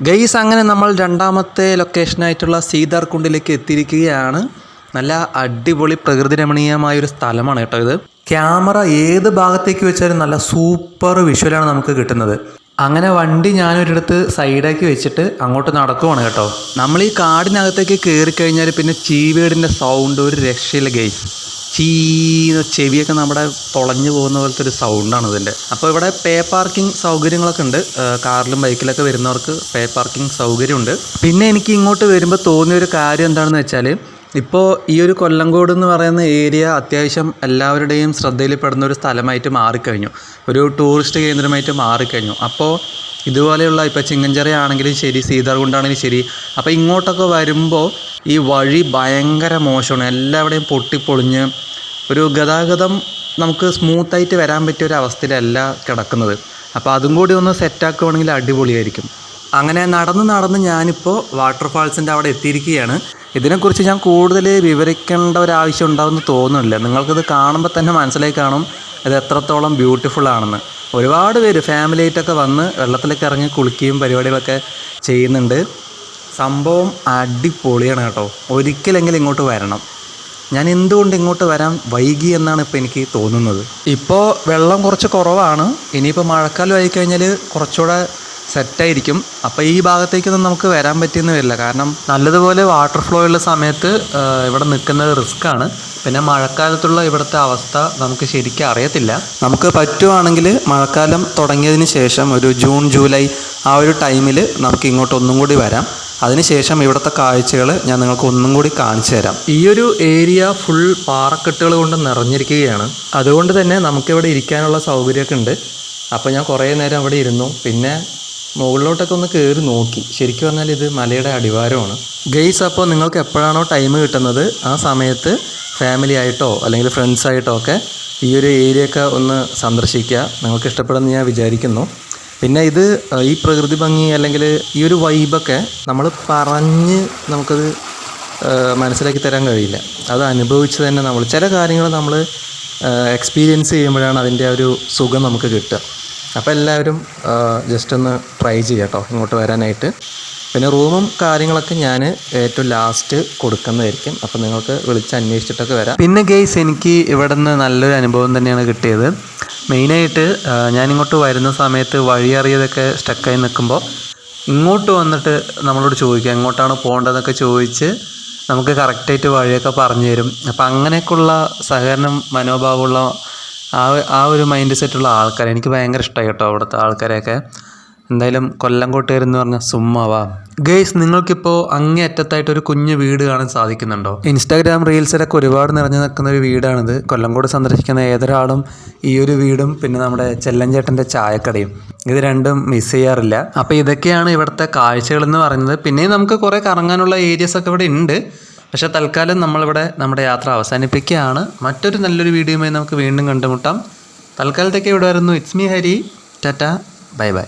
Guys അങ്ങനെ നമ്മൾ രണ്ടാമത്തെ ലൊക്കേഷനായിട്ടുള്ള സീതാർകുണ്ടിലേക്ക് എത്തിയിരിക്കുകയാണ്. നല്ല അടിപൊളി പ്രകൃതി രമണീയമായ ഒരു സ്ഥലമാണ് കേട്ടോ ഇത്. ക്യാമറ ഏത് ഭാഗത്തേക്ക് വെച്ചാലും നല്ല സൂപ്പർ വിഷ്വലാണ് നമുക്ക് കിട്ടുന്നത്. അങ്ങനെ വണ്ടി ഞാനൊരിടത്ത് സൈഡാക്കി വെച്ചിട്ട് അങ്ങോട്ട് നടക്കുവാണ് കേട്ടോ. നമ്മൾ ഈ കാടിനകത്തേക്ക് കയറി കഴിഞ്ഞാൽ പിന്നെ ചീവേടിന്റെ സൗണ്ട് ഒരു രക്ഷയില്ല ഗൈസ് ചീ ചെവിയൊക്കെ നമ്മുടെ തുളഞ്ഞു പോകുന്ന പോലത്തെ ഒരു സൗണ്ടാണ് ഇതിന്റെ അപ്പോൾ ഇവിടെ പേ പാർക്കിംഗ് സൗകര്യങ്ങളൊക്കെ ഉണ്ട്. കാറിലും ബൈക്കിലൊക്കെ വരുന്നവർക്ക് പേ പാർക്കിംഗ് സൗകര്യമുണ്ട്. പിന്നെ എനിക്ക് ഇങ്ങോട്ട് വരുമ്പോൾ തോന്നിയ ഒരു കാര്യം എന്താണെന്ന് വെച്ചാൽ ഇപ്പോൾ ഈ ഒരു കൊല്ലംകോട് എന്ന് പറയുന്ന ഏരിയ അത്യാവശ്യം എല്ലാവരുടെയും ശ്രദ്ധയിൽപ്പെടുന്ന ഒരു സ്ഥലമായിട്ട് മാറിക്കഴിഞ്ഞു. ഒരു ടൂറിസ്റ്റ് കേന്ദ്രമായിട്ട് മാറിക്കഴിഞ്ഞു. അപ്പോൾ ഇതുപോലെയുള്ള ഇപ്പോൾ ചിങ്ങഞ്ചിറ ആണെങ്കിലും ശരി സീതാർകുണ്ടാണെങ്കിലും ശരി അപ്പോൾ ഇങ്ങോട്ടൊക്കെ വരുമ്പോൾ ഈ വഴി ഭയങ്കര മോശമാണ്. എല്ലാവിടെയും പൊട്ടിപ്പൊളിഞ്ഞ് ഒരു ഗതാഗതം നമുക്ക് സ്മൂത്തായിട്ട് വരാൻ പറ്റിയ ഒരു അവസ്ഥയിലല്ല കിടക്കുന്നത്. അപ്പോൾ അതും കൂടി ഒന്ന് സെറ്റാക്കുവാണെങ്കിൽ അടിപൊളിയായിരിക്കും. അങ്ങനെ നടന്ന് നടന്ന് ഞാനിപ്പോൾ വാട്ടർഫാൾസിന്റെ അവിടെ എത്തിയിരിക്കുകയാണ്. ഇതിനെക്കുറിച്ച് ഞാൻ കൂടുതൽ വിവരിക്കേണ്ട ഒരാവശ്യം ഉണ്ടാവുമെന്ന് തോന്നുന്നില്ല. നിങ്ങൾക്കിത് കാണുമ്പോൾ തന്നെ മനസ്സിലായി കാണും ഇത് എത്രത്തോളം ബ്യൂട്ടിഫുൾ ആണെന്ന്. ഒരുപാട് പേര് ഫാമിലി ആയിട്ടൊക്കെ വന്ന് വെള്ളത്തിലൊക്കെ ഇറങ്ങി കുളിക്കുകയും പരിപാടികളൊക്കെ ചെയ്യുന്നുണ്ട്. സംഭവം അടിപൊളിയാണ് കേട്ടോ. ഒരിക്കലെങ്കിലും ഇങ്ങോട്ട് വരണം. ഞാൻ എന്തുകൊണ്ട് ഇങ്ങോട്ട് വരാൻ വൈകി എന്നാണ് ഇപ്പോൾ എനിക്ക് തോന്നുന്നത്. ഇപ്പോൾ വെള്ളം കുറച്ച് കുറവാണ്. ഇനിയിപ്പോൾ മഴക്കാലം ആയിക്കഴിഞ്ഞാൽ കുറച്ചുകൂടെ സെറ്റായിരിക്കും അപ്പോൾ ഈ ഭാഗത്തേക്കൊന്നും നമുക്ക് വരാൻ പറ്റിയെന്ന് വരില്ല. കാരണം നല്ലതുപോലെ വാട്ടർ ഫ്ലോ ഉള്ള സമയത്ത് ഇവിടെ നിൽക്കുന്നത് റിസ്ക്കാണ് പിന്നെ മഴക്കാലത്തുള്ള ഇവിടുത്തെ അവസ്ഥ നമുക്ക് ശരിക്കും അറിയത്തില്ല. നമുക്ക് പറ്റുവാണെങ്കിൽ മഴക്കാലം തുടങ്ങിയതിന് ശേഷം ഒരു ജൂൺ ജൂലൈ ആ ഒരു ടൈമിൽ നമുക്ക് ഇങ്ങോട്ട് ഒന്നും കൂടി വരാം. അതിനുശേഷം ഇവിടുത്തെ കാഴ്ചകൾ ഞാൻ നിങ്ങൾക്ക് ഒന്നും കൂടി കാണിച്ചു തരാം. ഈ ഒരു ഏരിയ ഫുൾ പാറക്കെട്ടുകൾ കൊണ്ട് നിറഞ്ഞിരിക്കുകയാണ്. അതുകൊണ്ട് തന്നെ നമുക്കിവിടെ ഇരിക്കാനുള്ള സൗകര്യമൊക്കെ ഉണ്ട്. അപ്പോൾ ഞാൻ കുറേ നേരം അവിടെ ഇരുന്നു. പിന്നെ മുകളിലോട്ടൊക്കെ ഒന്ന് കയറി നോക്കി. ശരിക്കും പറഞ്ഞാൽ ഇത് മലയുടെ അടിവാരമാണ്. ഗെയ്സ് അപ്പോൾ നിങ്ങൾക്ക് എപ്പോഴാണോ ടൈം കിട്ടുന്നത് ആ സമയത്ത് ഫാമിലി ആയിട്ടോ അല്ലെങ്കിൽ ഫ്രണ്ട്സ് ആയിട്ടോ ഒക്കെ ഈ ഒരു ഏരിയ ഒക്കെ ഒന്ന് സന്ദർശിക്കുക. നിങ്ങൾക്ക് ഇഷ്ടപ്പെടുമെന്ന് ഞാൻ വിചാരിക്കുന്നു. പിന്നെ ഇത് ഈ പ്രകൃതി ഭംഗി അല്ലെങ്കിൽ ഈ ഒരു വൈബൊക്കെ നമ്മൾ പറഞ്ഞ് നമുക്കത് മനസ്സിലാക്കി തരാൻ കഴിയില്ല. അത് അനുഭവിച്ച് തന്നെ നമ്മൾ ചില കാര്യങ്ങൾ നമ്മൾ എക്സ്പീരിയൻസ് ചെയ്യുമ്പോഴാണ് അതിന്റെ ഒരു സുഖം നമുക്ക് കിട്ടുക. അപ്പോൾ എല്ലാവരും ജസ്റ്റ് ഒന്ന് ട്രൈ ചെയ്യാം കേട്ടോ ഇങ്ങോട്ട് വരാനായിട്ട്. പിന്നെ റൂമും കാര്യങ്ങളൊക്കെ ഞാൻ ഏറ്റവും ലാസ്റ്റ് കൊടുക്കുന്നതായിരിക്കും. അപ്പോൾ നിങ്ങൾക്ക് വിളിച്ച് അന്വേഷിച്ചിട്ടൊക്കെ വരാം. പിന്നെ ഗെയ്സ് എനിക്ക് ഇവിടെ നിന്ന് നല്ലൊരു അനുഭവം തന്നെയാണ് കിട്ടിയത്. മെയിനായിട്ട് ഞാനിങ്ങോട്ട് വരുന്ന സമയത്ത് വഴി അറിയാതൊക്കെ സ്റ്റക്കായി നിൽക്കുമ്പോൾ ഇങ്ങോട്ട് വന്നിട്ട് നമ്മളോട് ചോദിക്കുക എങ്ങോട്ടാണ് പോകേണ്ടതെന്നൊക്കെ ചോദിച്ച് നമുക്ക് കറക്റ്റായിട്ട് വഴിയൊക്കെ പറഞ്ഞു തരും. അപ്പം അങ്ങനെയൊക്കെയുള്ള സഹകരണം മനോഭാവമുള്ള ആ ആ ഒരു മൈൻഡ് സെറ്റുള്ള ആൾക്കാരെ എനിക്ക് ഭയങ്കര ഇഷ്ടമായി കേട്ടോ അവിടുത്തെ ആൾക്കാരെയൊക്കെ. എന്തായാലും കൊല്ലംകോട്ടുകാർ എന്ന് പറഞ്ഞാൽ സുമ്മാവാ. ഗെയ്സ് നിങ്ങൾക്കിപ്പോൾ അങ്ങേ അറ്റത്തായിട്ട് ഒരു കുഞ്ഞു വീട് കാണാൻ സാധിക്കുന്നുണ്ടോ? ഇൻസ്റ്റാഗ്രാം റീൽസിലൊക്കെ ഒരുപാട് നിറഞ്ഞു നിൽക്കുന്ന ഒരു വീടാണിത്. കൊല്ലംകോട് സന്ദർശിക്കുന്ന ഏതൊരാളും ഈ ഒരു വീടും പിന്നെ നമ്മുടെ ചെല്ലഞ്ചേട്ടന്റെ ചായക്കടയും. ഇത് രണ്ടും മിസ് ചെയ്യാറില്ല. അപ്പോൾ ഇതൊക്കെയാണ് ഇവിടുത്തെ കാഴ്ചകളെന്ന് പറയുന്നത്. പിന്നെ നമുക്ക് കുറേ കറങ്ങാനുള്ള ഏരിയസ് ഒക്കെ ഇവിടെ ഉണ്ട്. പക്ഷേ തൽക്കാലം നമ്മളിവിടെ നമ്മുടെ യാത്ര അവസാനിപ്പിക്കുകയാണ്. മറ്റൊരു നല്ലൊരു വീഡിയോയുമായി നമുക്ക് വീണ്ടും കണ്ടുമുട്ടാം. തൽക്കാലത്തേക്ക് ഇവിടെ വരുന്നു. It's me Hari tata bye bye